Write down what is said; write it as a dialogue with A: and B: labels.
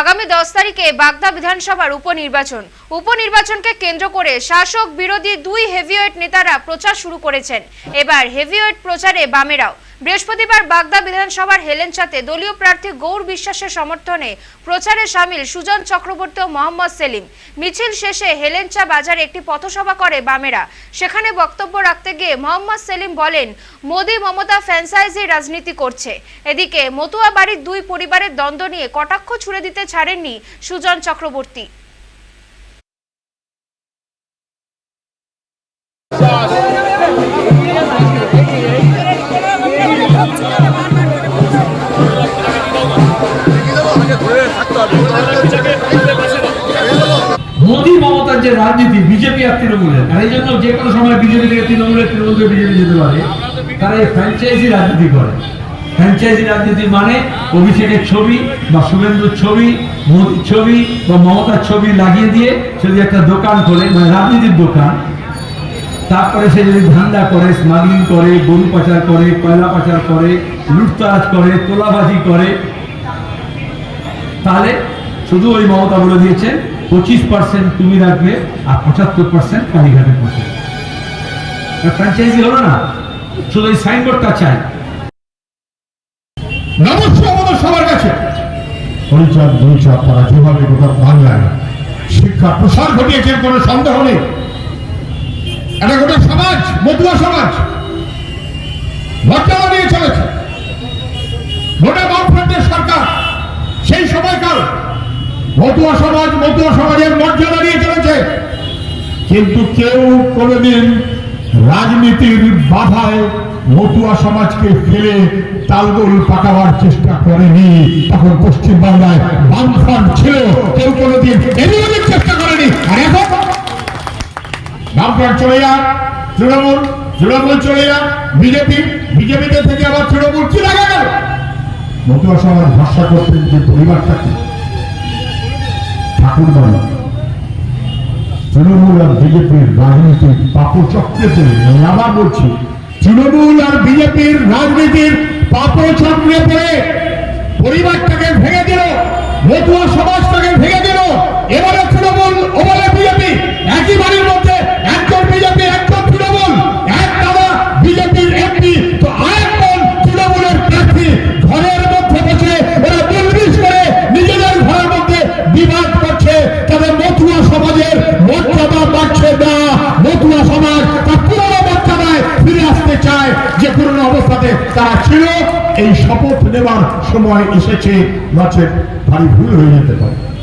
A: আগামী দশ তারিখে বাগদা বিধানসভার উপনির্বাচন। উপনির্বাচনকে কেন্দ্র করে শাসক বিরোধী দুই হেভিওয়েট নেতারা প্রচার শুরু করেছেন। এবার হেভিওয়েট প্রচারে বামেরাও। বৃহস্পতিবার বাগদা বিধানসভার হেলেনচাতে দলীয় প্রার্থী গৌর বিশ্বাসের সমর্থনে প্রচারে সামিল সুজন চক্রবর্তী ও মোহাম্মদ সেলিম। মিছিল শেষে হেলেনচা বাজারে একটি পথসভা করে বামেরা। সেখানে বক্তব্য রাখতে গিয়ে মোহাম্মদ সেলিম বলেন, মোদি মমতা ফ্যান্সাইজি রাজনীতি করছে। এদিকে মতুয়া বাড়ির দুই পরিবারের দ্বন্দ্ব নিয়ে কটাক্ষ ছুড়ে দিতে ছাড়েননি সুজন চক্রবর্তী।
B: মোদী মমতার যে রাজনীতি, বিজেপি আর তৃণমূলের, আর এই জন্য যে কোনো সময় বিজেপি থেকে তৃণমূলের তৃণমূল থেকে বিজেপি যেতে পারে, তারা এই ফ্র্যাঞ্চাইজি রাজনীতি করে। ফ্র্যাঞ্চাইজি রাজনীতি মানে অভিষেকের ছবি বা শুভেন্দুর ছবি, মোদীর ছবি বা মমতার ছবি লাগিয়ে দিয়ে সে যদি একটা দোকান খোলে মানে রাজনীতির দোকান, তারপরে সে যদি ধান্দা করে স্মাগলিং করে, গরু পাচার করে, কয়লা পাচার করে, লুটতারাজ করে, তোলাবাজি করে তাহলে শুধু ওই মমতা বলে দিয়েছেন, পঁচিশ পার্সেন্ট তুমি রাখবে আর পঁচাত্তর পার্সেন্ট কালীঘাটে বসে ফ্র্যাঞ্চাইজি হলো না, শুধু ওই সাইনবোর্ডটা চাই।
C: আমাদের সবার গোটা সমাজ সমাজ। মতুয়া সমাজ, মতুয়া সমাজের মর্যাদা নিয়ে চলেছে। কিন্তু কেউ কোনোদিন রাজনীতির বাধায় মতুয়া সমাজকে ফেলে তালগোল পাকাবার চেষ্টা করেনি। তখন পশ্চিম বাংলায় বামফ্রন্ট ছিল, কেউ চেষ্টা করেনি। আর এখন চলে যাক, তৃণমূল তৃণমূল চলে যাক, বিজেপি, বিজেপিতে থেকে আবার তৃণমূল কি মতুয়া সমাজ ভরসা করতেন যে পরিবারটাকে ঠাকুর বাড়ি। তৃণমূল আর বিজেপির রাজনীতির পাপচক্রেতে আবার বলছি, তৃণমূল আর বিজেপির রাজনীতির পাপচক্রে পড়ে পরিবারটাকে ভেঙে দিল। মতুয়া সমাজটাকে এই শপথ নেবার সময় এসেছে। নাচের ভারী ভুল হয়ে যেতে পারে।